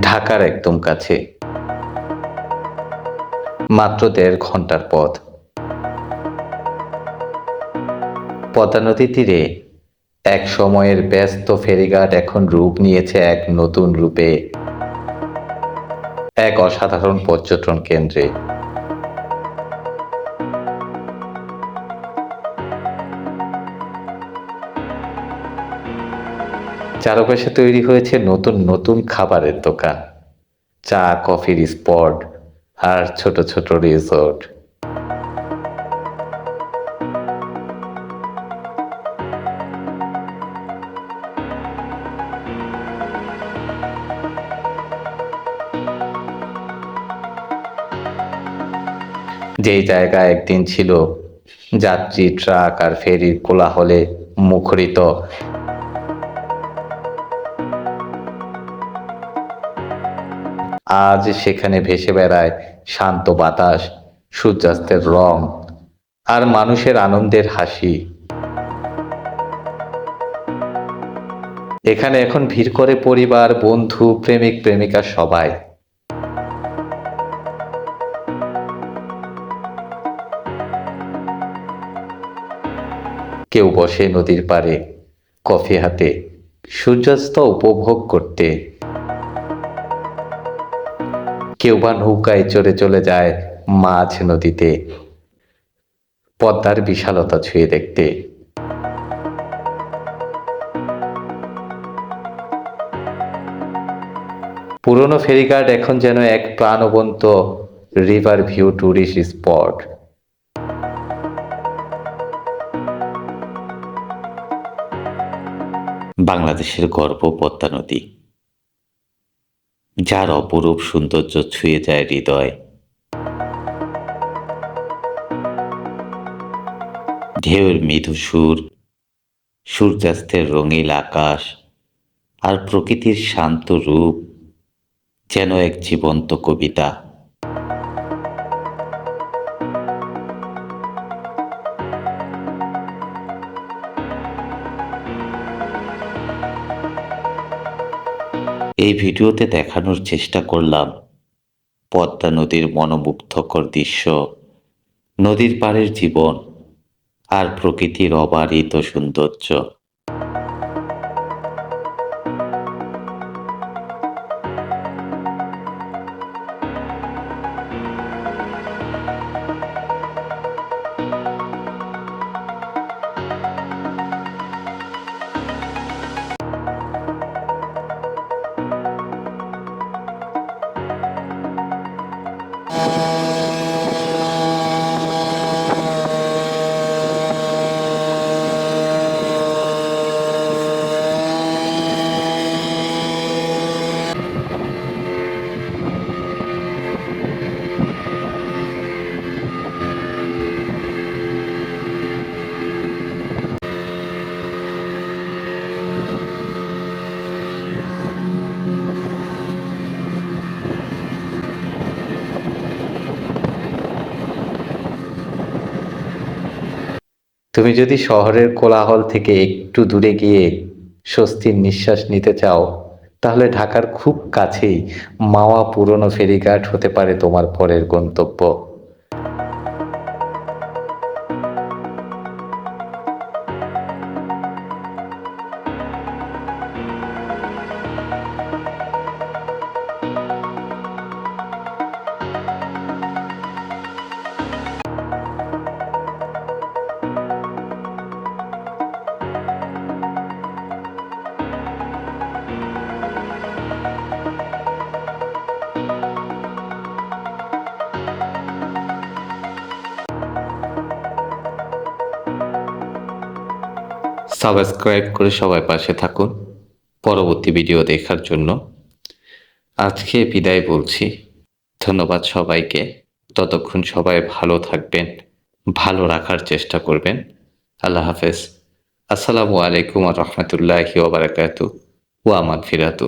ঢাকার একদম কাছে। মাত্র দেড় ঘণ্টার পথ। পদ্মা নদী তীরে এক সময়ের ব্যস্ত ফেরিঘাট এখন রূপ নিয়েছে এক নতুন রূপে। এক অসাধারণ পর্যটন কেন্দ্রে। চারপাশে তৈরি হয়েছে নতুন নতুন খাবারের দোকান। চা কফির স্পট আর ছোট ছোট রিসোর্ট। যেই জায়গা একদিন ছিল যাত্রী, ট্রাক আর ফেরির কোলাহলে মুখরিত আজ সেখানে ভেসে বেড়ায় শান্ত বাতাস, সূর্যাস্তের রং আর মানুষের আনন্দের হাসি। এখানে এখন ভিড় করে পরিবার, বন্ধু, প্রেমিক, প্রেমিকা সবাই। কেউ বসে নদীর পাড়ে, কফি হাতে, সূর্যাস্ত উপভোগ করতে। কেউ বা নৌকায় চড়ে চলে যায় মাঝ নদীতে। পদ্মার বিশালতা ছুঁয়ে দেখতে। পুরনো ফেরিঘাট এখন যেন এক প্রাণবন্ত রিভার ভিউ ট্যুরিস্ট স্পট বাংলাদেশের গর্ব পদ্মা নদী। যার অপরূপ সৌন্দর্য ছুঁয়ে যায় হৃদয়। ঢেউয়ের মৃদু সুর, সূর্যাস্তের রঙিল আকাশ আর প্রকৃতির শান্ত রূপ যেন এক জীবন্ত কবিতা। এই ভিডিওতে দেখানোর চেষ্টা করলাম। পদ্মা নদীর মনোমুগ্ধকর দৃশ্য, নদীর পাড়ের জীবন আর প্রকৃতির অবারিত সৌন্দর্য। তুমি যদি শহরের কোলাহল থেকে একটু দূরে গিয়ে স্বস্তির নিঃশ্বাস নিতে চাও, তাহলে ঢাকার খুব কাছেই মাওয়া পুরনো ফেরিঘাট হতে পারে তোমার পরের গন্তব্য। সাবস্ক্রাইব করে সবাই পাশে থাকুন পরবর্তী ভিডিও দেখার জন্য। আজকে বিদায় বলছি। ধন্যবাদ সবাইকে। ততক্ষণ সবাই ভালো থাকবেন, ভালো রাখার চেষ্টা করবেন। আল্লাহ হাফেজ। আসসালামু আলাইকুম রহমতুল্লাহি ওবরাকাতু ওয়া মাগফিরাতু